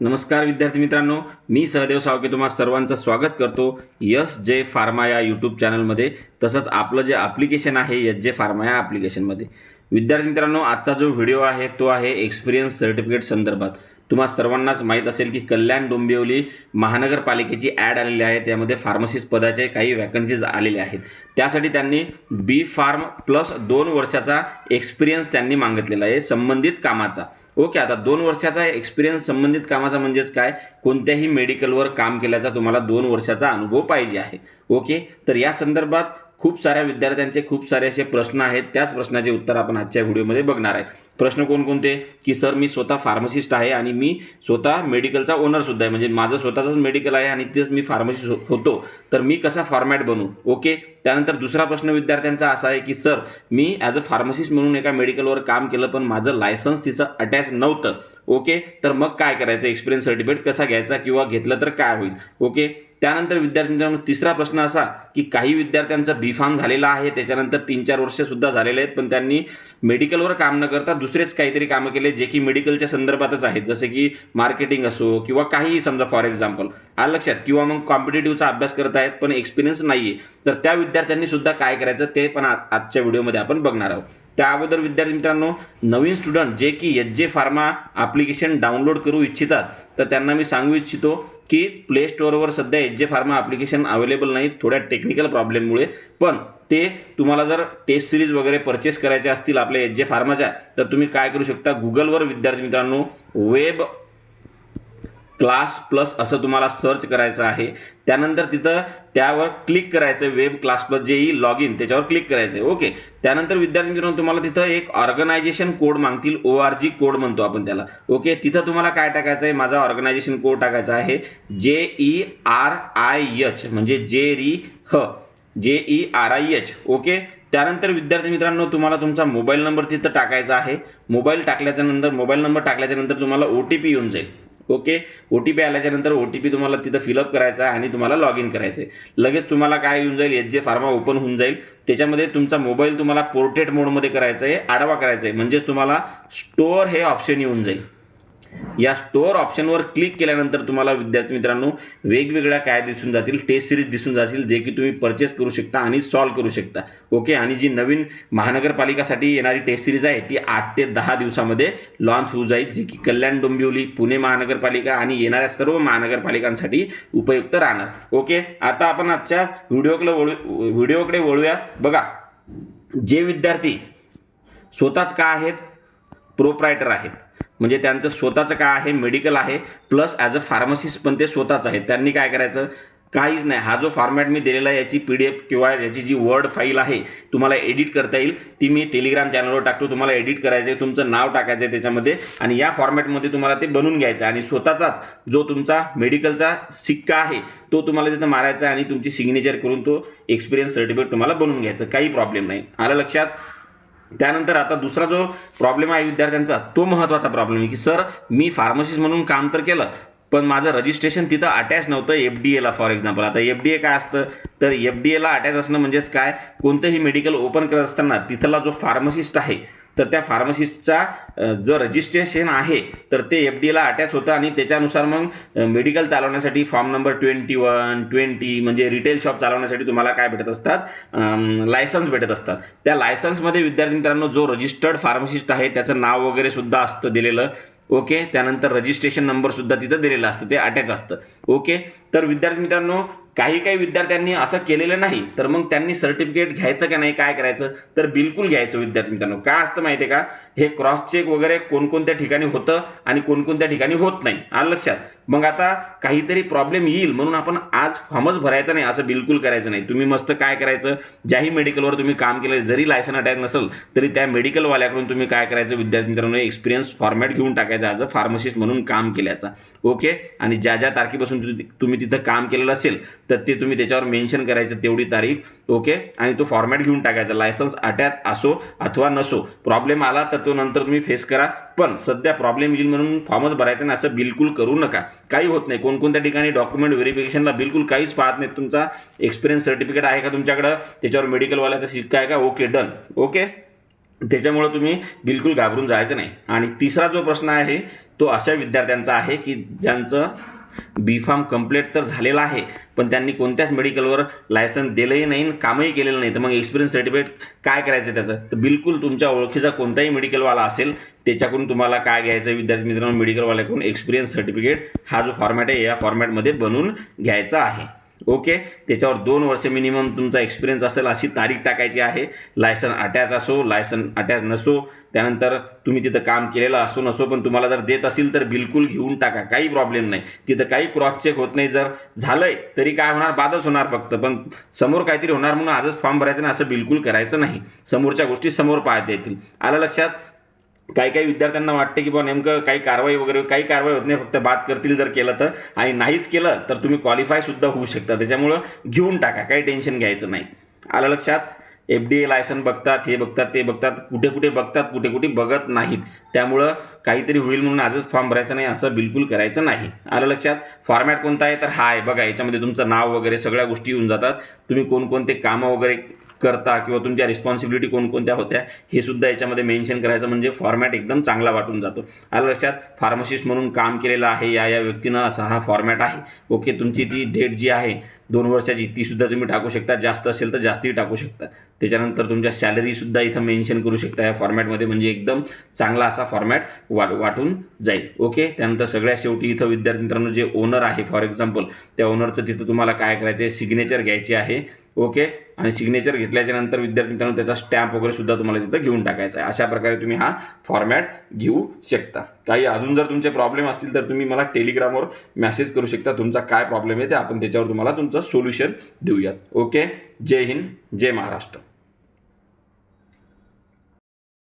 नमस्कार विद्यार्थी मित्रांनो मी सहदेव सावके तुम्हा सर्वांचं स्वागत करतो यस जे फार्मा या यूट्यूब चॅनलमध्ये. तसंच आपलं जे ॲप्लिकेशन आहे यस जे फार्मा या ॲप्लिकेशनमध्ये विद्यार्थी मित्रांनो आजचा जो व्हिडिओ आहे तो आहे एक्सपिरियन्स सर्टिफिकेट संदर्भात. तुम्हा सर्वांनाच माहीत असेल की कल्याण डोंबिवली महानगरपालिकेची ॲड आलेली आहे. त्यामध्ये फार्मसिस्ट पदाचे काही वॅकन्सीज आलेले आहेत. त्यासाठी त्यांनी बी फार्म प्लस दोन वर्षाचा एक्सपिरियन्स त्यांनी मागितलेला आहे. संबंधित कामाचा. ओके आता दोन वर्षाचा एक्सपिरियन्स संबंधित कामाचा म्हणजेच काय? कोणत्याही मेडिकलवर काम केल्याचा तुम्हाला दोन वर्षाचा अनुभव पाहिजे आहे. ओके तर या संदर्भात खूप साऱ्या विद्यार्थ्यांचे खूप सारे असे प्रश्न आहेत. त्याच प्रश्नाचे उत्तर आपण आजच्या व्हिडिओमध्ये बघणार आहे. प्रश्न कोणकोणते? की सर मी स्वतः फार्मसिस्ट आहे आणि मी स्वतः मेडिकलचा ओनरसुद्धा आहे. म्हणजे माझं स्वतःचंच मेडिकल आहे आणि तेच मी फार्मसिस्ट हो- होतो. तर मी कसा फॉर्मॅट बनू? ओके? त्यानंतर दुसरा प्रश्न विद्यार्थ्यांचा असा आहे की सर मी ॲज अ फार्मसिस्ट म्हणून एका मेडिकलवर काम केलं पण माझं लायसन्स तिचं अटॅच नव्हतं. ओके? तर मग काय करायचं? एक्सपिरियन्स सर्टिफिकेट कसा घ्यायचा किंवा घेतलं तर काय होईल? ओके? त्यानंतर विद्यार्थ्यांचा तिसरा प्रश्न असा की काही विद्यार्थ्यांचा बी फार्म झालेला आहे त्याच्यानंतर तीन चार वर्षसुद्धा झालेले आहेत पण त्यांनी मेडिकलवर काम न करता दुसरेच काहीतरी कामं केले जे की मेडिकलच्या संदर्भातच आहेत. जसे की मार्केटिंग असो किंवा काहीही समजा फॉर एक्झाम्पल आलं लक्षात किंवा मग कॉम्पिटेटिव्हचा अभ्यास करत आहेत पण एक्सपिरियन्स नाही आहे तर त्या विद्यार्थ्यांनी सुद्धा काय करायचं ते पण आजच्या व्हिडिओमध्ये आपण बघणार आहोत. त्या अगोदर विद्यार्थी मित्रांनो नवीन स्टुडंट जे की H J pharma application download करू इच्छितात तर त्यांना मी सांगू इच्छितो की प्ले स्टोअरवर सध्या H J pharma application available नाही थोड्या टेक्निकल प्रॉब्लेममुळे पण ते तुम्हाला जर टेस्ट सिरीज वगैरे परचेस करायचे असतील आपल्या एच जे फार्माच्या तर तुम्ही काय करू शकता? गुगलवर विद्यार्थी मित्रांनो वेब क्लास प्लस असं तुम्हाला सर्च करायचं आहे. त्यानंतर तिथं त्यावर क्लिक करायचं वेब क्लास प्लस जे ई लॉग इन त्याच्यावर क्लिक करायचं आहे. ओके. त्यानंतर विद्यार्थी मित्रांनो तुम्हाला तिथं एक ऑर्गनायझेशन कोड मागतील ओ आर जी कोड म्हणतो आपण त्याला. ओके. तिथं तुम्हाला काय टाकायचं आहे? माझा ऑर्गनायझेशन कोड टाकायचा आहे. जे ई आर आय एच म्हणजे जे री ह. J E R I H okay. त्यानंतर विद्यार्थी मित्रांनो तुम्हाला तुमचा मोबाईल नंबर तिथं टाकायचा आहे. मोबाईल टाकल्याच्यानंतर मोबाईल नंबर टाकल्याच्यानंतर तुम्हाला ओ टी पी येऊन जाईल. ओके? ओ टी पी आल्याच्यानंतर ओ टी पी तुम्हाला तिथं फिलअप करायचा आहे आणि तुम्हाला लॉग इन करायचं आहे लगेच तुम्हाला काय येऊन जाईल? एच जे फार्मा ओपन होऊन जाईल. त्याच्यामध्ये तुमचा मोबाईल तुम्हाला पोर्ट्रेट मोडमध्ये करायचा आहे आडवा करायचा आहे म्हणजेच तुम्हाला स्टोअर हे ऑप्शन येऊन जाईल. या स्टोअर ऑप्शनवर क्लिक केल्यानंतर तुम्हाला विद्यार्थी मित्रांनो वेगवेगळ्या काय दिसून जातील टेस्ट सिरीज दिसून जातील जे की तुम्ही परचेस करू शकता आणि सॉल्व करू शकता. ओके आणि जी नवीन महानगरपालिकासाठी येणारी टेस्ट सिरीज आहे ती आठ ते दहा दिवसामध्ये लॉन्च होऊ जाईल जी की कल्याण डोंबिवली पुणे महानगरपालिका आणि येणाऱ्या सर्व महानगरपालिकांसाठी उपयुक्त राहणार. ओके आता आपण आजच्या व्हिडिओकडे वळू व्हिडिओकडे वळूया. बघा जे विद्यार्थी स्वतःच का आहेत? प्रोप्रायटर आहेत. म्हणजे त्यांचं स्वतःचं काय आहे मेडिकल आहे प्लस ॲज अ फार्मसिस्ट पण ते स्वतःच आहे. त्यांनी काय करायचं? काहीच नाही. हा जो फॉर्मॅट मी दिलेला आहे याची पी डी एफ किंवा याची जी वर्ड फाईल आहे तुम्हाला एडिट करता येईल. ती मी टेलिग्राम चॅनलवर टाकतो. तुम्हाला एडिट करायचं आहे तुमचं नाव टाकायचं आहे त्याच्यामध्ये आणि या फॉर्मॅटमध्ये तुम्हाला ते बनवून घ्यायचं आणि स्वतःचाच जो तुमचा मेडिकलचा सिक्का आहे तो तुम्हाला तिथं मारायचा आहे आणि तुमची सिग्नेचर करून तो एक्सपिरियन्स सर्टिफिकेट तुम्हाला बनवून घ्यायचं. काही प्रॉब्लेम नाही. आलं लक्षात? त्यानंतर आता दुसरा जो प्रॉब्लेम आहे विद्यार्थ्यांचा तो महत्त्वाचा प्रॉब्लेम आहे की सर मी फार्मसिस्ट म्हणून काम तर केलं पण माझं रजिस्ट्रेशन तिथं अटॅच नव्हतं एफ डी एला फॉर एक्झाम्पल आता एफ डी ए काय असतं? तर एफ डी एला अटॅच असणं म्हणजेच काय? कोणतंही मेडिकल ओपन करत असताना तिथला जो फार्मसिस्ट आहे तर त्या फार्मसिस्टचा जो रजिस्ट्रेशन आहे तर ते एफ डीला अटॅच होतं आणि त्याच्यानुसार मग मेडिकल चालवण्यासाठी form number twenty one twenty म्हणजे रिटेल शॉप चालवण्यासाठी तुम्हाला काय भेटत असतात? लायसन्स भेटत असतात. त्या लायसन्समध्ये विद्यार्थी मित्रांनो जो रजिस्टर्ड फार्मसिस्ट आहे त्याचं नाव वगैरे सुद्धा असतं दिलेलं. ओके? त्यानंतर रजिस्ट्रेशन नंबरसुद्धा तिथं दिलेलं असतं ते अटॅच असतं. ओके? तर विद्यार्थी मित्रांनो काही काही विद्यार्थ्यांनी असं केलेलं नाही तर मग त्यांनी सर्टिफिकेट घ्यायचं का नाही काय करायचं? तर बिलकुल घ्यायचं विद्यार्थी मित्रांनो. काय असतं माहिती आहे का? हे क्रॉस चेक वगैरे कोणकोणत्या ठिकाणी होतं आणि कोणकोणत्या ठिकाणी होत नाही. आलं लक्षात? मग आता काहीतरी प्रॉब्लेम येईल म्हणून आपण आज फॉर्मच भरायचा नाही असं बिलकुल करायचं नाही. तुम्ही मस्त काय करायचं? ज्याही मेडिकलवर तुम्ही काम केलं जरी लायसन अटॅच नसेल तरी त्या मेडिकलवाल्याकडून तुम्ही काय करायचं? विद्यार्थी मित्रांनो एक्सपिरियन्स फॉर्मॅट घेऊन टाकायचा ॲज अ फार्मसिस्ट म्हणून काम केल्याचा. ओके आणि ज्या ज्या तारखेपासून तुम्ही- तुम्ही तिथं काम केलेलं असेल तर ते तुम्ही त्याच्यावर मेन्शन करायचं तेवढी तारीख. ओके आणि तो फॉर्मॅट घेऊन टाकायचा. लायसन्स अटॅच असो अथवा नसो. प्रॉब्लेम आला तर तो नंतर तुम्ही फेस करा. पण सध्या प्रॉब्लेम येईल म्हणून फॉर्मच भरायचा नाही असं बिलकुल करू नका. काही होत नाही. कोणकोणत्या ठिकाणी डॉक्युमेंट व्हेरिफिकेशनला बिलकुल काहीच पाहत नाही तुमचा एक्सपिरियन्स सर्टिफिकेट आहे का तुमच्याकडं? त्याच्यावर मेडिकलवाल्याचा शिक्का आहे का? ओके डन ओके त्याच्यामुळं तुम्ही बिलकुल घाबरून जायचं नाही. आणि तिसरा जो प्रश्न आहे तो अशा विद्यार्थ्यांचा आहे की ज्यांचं बी फार्म कंप्लीट तर झालेला आहे पण त्यांनी कोणत्याच मेडिकलवर लायसन दिलंही नाही आणि कामही केलेलं नाही. तर मग एक्सपिरियन्स सर्टिफिकेट काय करायचं त्याचं? तर बिलकुल तुमच्या ओळखीचा कोणताही मेडिकलवाला असेल त्याच्याकडून तुम्हाला काय घ्यायचं? विद्यार्थी मित्रांनो मेडिकलवाल्याकडून एक्सपिरियन्स सर्टिफिकेट हा जो फॉर्मॅट आहे या फॉर्मॅटमध्ये बनवून घ्यायचा आहे. ओके? त्याच्यावर दोन वर्ष मिनिमम तुमचा एक्सपिरियन्स असेल अशी तारीख टाकायची आहे. लायसन अटॅच असो लायसन अटॅच नसो त्यानंतर तुम्ही तिथं काम केलेलं असो नसो पण तुम्हाला जर देत असेल तर बिलकुल घेऊन टाका काही प्रॉब्लेम नाही. तिथं काही क्रॉस चेक होत नाही. जर झालंय तरी काय होणार? बादच होणार फक्त. पण समोर काहीतरी होणार म्हणून आजच फॉर्म भरायचं नाही असं बिलकुल करायचं नाही. समोरच्या गोष्टी समोर पाहता येतील. आलं लक्षात? काही काही विद्यार्थ्यांना वाटते की बा नेमकं काही कारवाई वगैरे काही कारवाई होत नाही फक्त बात करतील जर केलं तर. आणि नाहीच केलं तर तुम्ही क्वालिफाय सुद्धा होऊ शकता. त्याच्यामुळं घेऊन टाका काही टेन्शन घ्यायचं नाही. आलं लक्षात? एफ डी ए लायसन बघतात हे बघतात ते बघतात कुठे कुठे बघतात कुठे कुठे बघत नाहीत. त्यामुळं काहीतरी होईल म्हणून आजच फॉर्म भरायचा नाही असं बिलकुल करायचं नाही. आलं लक्षात? फॉर्मॅट कोणता आहे? तर हा आहे बघा याच्यामध्ये तुमचं नाव वगैरे सगळ्या गोष्टी येऊन जातात. तुम्ही कोणकोणते कामं वगैरे करता किंवा तुमच्या रिस्पॉन्सिबिलिटी कोणकोणत्या होत्या हे सुद्धा याच्यामध्ये मेन्शन करायचं म्हणजे फॉर्मॅट एकदम चांगला वाटून जातो. आलं लक्षात? फार्मसिस्ट म्हणून काम केलेलं आहे या या व्यक्तीनं असा हा फॉर्मॅट आहे. ओके तुमची ती डेट जी आहे दोन वर्षाची ती सुद्धा तुम्ही टाकू शकता. जास्त असेल तर जास्तही टाकू शकता. त्याच्यानंतर तुमच्या सॅलरीसुद्धा इथं मेन्शन करू शकता. या फॉर्मॅटमध्ये म्हणजे एकदम चांगला असा फॉर्मॅट वाट वाटून जाईल. ओके त्यानंतर सगळ्या शेवटी इथं विद्यार्थी मित्रांनो जे ओनर आहे फॉर एक्झाम्पल त्या ओनरचं तिथं तुम्हाला काय करायचं आहे सिग्नेचर घ्यायची आहे. ओके आणि सिग्नेचर घेतल्याच्या नंतर विद्यार्थी मित्रांनो त्याचा स्टॅम्प वगैरे सुद्धा तुम्हाला तिथं घेऊन टाकायचा आहे. अशा प्रकारे तुम्ही हा फॉर्मॅट घेऊ शकता. काही अजून जर तुमचे प्रॉब्लेम असतील तर तुम्ही मला टेलिग्रामवर मेसेज करू शकता. तुमचा काय प्रॉब्लेम आहे ते आपण त्याच्यावर तुम्हाला तुमचं सोल्युशन देऊयात. ओके जय हिंद जय महाराष्ट्र.